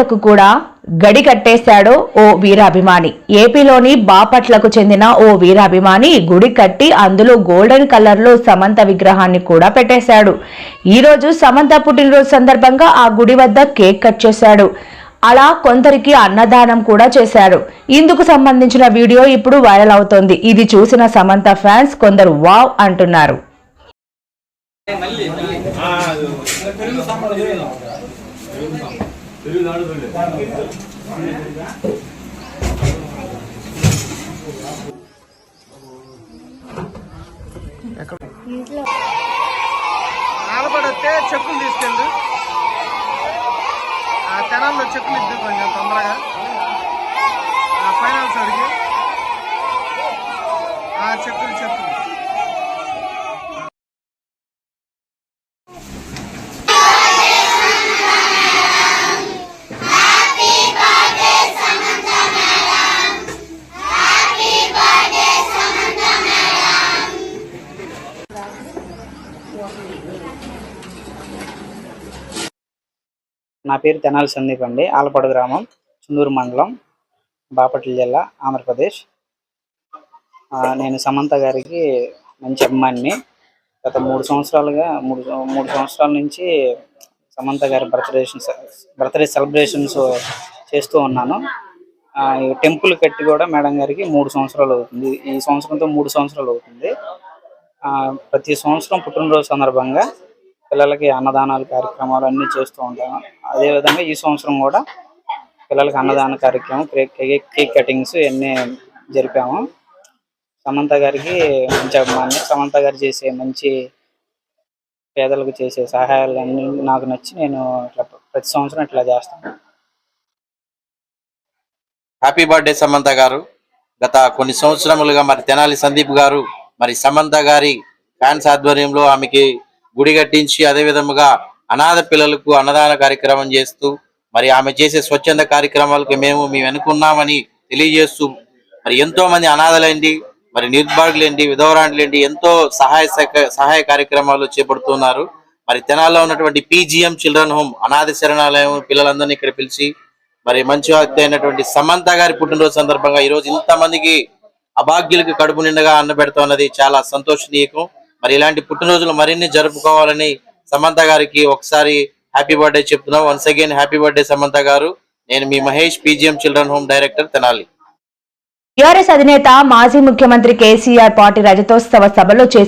కు కూడా గడి కట్టేశాడు ఓ వీరాభిమాని. ఏపీలోని బాపట్లకు చెందిన ఓ వీరాభిమాని గుడి కట్టి అందులో గోల్డెన్ కలర్లో సమంత విగ్రహాన్ని కూడా పెట్టేశాడు. ఈ రోజు సమంత పుట్టినరోజు సందర్భంగా ఆ గుడి వద్ద కేక్ కట్ చేశాడు. అలా కొందరికి అన్నదానం కూడా చేశాడు. ఇందుకు సంబంధించిన వీడియో ఇప్పుడు వైరల్ అవుతోంది. ఇది చూసిన సమంత ఫ్యాన్స్ కొందరు వావ్ అంటున్నారు. ఆలపడొస్తే చెక్కులు తీసుకెళ్ళు. ఆ తెనాల్లో చెక్కులు ఇద్దరు కొంచెం తొందరగా. ఆ ఫైనాన్స్ అడిగి నా పేరు తెనాలి సందీప్ అండి. ఆలపాడు గ్రామం చుందూరు మండలం బాపట్ల జిల్లా ఆంధ్రప్రదేశ్. నేను సమంత గారికి మంచి అభిమానిని గత మూడు సంవత్సరాలుగా మూడు మూడు సంవత్సరాల నుంచి సమంత గారి బర్త్డే బర్త్డే సెలబ్రేషన్స్ చేస్తూ ఉన్నాను. ఈ టెంపుల్ కట్టి కూడా మేడం గారికి మూడు సంవత్సరాలు అవుతుంది. ఈ సంవత్సరంతో మూడు సంవత్సరాలు అవుతుంది. ప్రతి సంవత్సరం పుట్టినరోజు సందర్భంగా పిల్లలకి అన్నదానాలు కార్యక్రమాలు అన్ని చేస్తూ ఉంటాము. అదేవిధంగా ఈ సంవత్సరం కూడా పిల్లలకి అన్నదాన కార్యక్రమం కేక్ కేక్ కటింగ్స్ ఇవన్నీ జరిపాము. సమంత గారికి మంచి అభిమాని. సమంత గారు చేసే మంచి పేదలకు చేసే సహాయాలు అన్ని నాకు నచ్చి నేను ఇట్లా ప్రతి సంవత్సరం ఇట్లా చేస్తాను. హ్యాపీ బర్త్డే సమంత గారు. గత కొన్ని సంవత్సరములుగా మరి తెనాలి సందీప్ గారు మరి సమంత గారి ఫ్యాన్స్ ఆధ్వర్యంలో ఆమెకి గుడి కట్టించి అదే విధముగా అనాథ పిల్లలకు అన్నదాన కార్యక్రమం చేస్తూ మరి ఆమె చేసే స్వచ్ఛంద కార్యక్రమాలకు మేము మేము అనుకున్నామని తెలియజేస్తూ మరి ఎంతో మంది అనాథలేంటి మరి నిర్భాగులేంటి విధవరాండ్లేంటి ఎంతో సహాయ సహక- సహాయ కార్యక్రమాలు చేపడుతున్నారు. మరి తెనాల్లో ఉన్నటువంటి పీజీఎం చిల్డ్రన్ హోమ్ అనాథ శరణాలయం పిల్లలందరినీ ఇక్కడ పిలిచి మరి మంచి అయినటువంటి సమంత గారి పుట్టినరోజు సందర్భంగా ఈ రోజు ఇంతమందికి అభాగ్యులకి కడుపు నిండగా అన్న పెడుతున్నది చాలా సంతోషనీయకం. మరి ఇలాంటి పుట్టినరోజులు మరిన్ని జరుపుకోవాలని సమంత గారికి ఒకసారి హ్యాపీ బర్త్డే చెప్తున్నాం. Once again happy birthday Samantha గారు. నేను మీ Mahesh PGM children home director Tenali. TRS అధినేత మాజీ ముఖ్యమంత్రి కేసీఆర్ పార్టీ రజతోత్సవ సభలో చేసి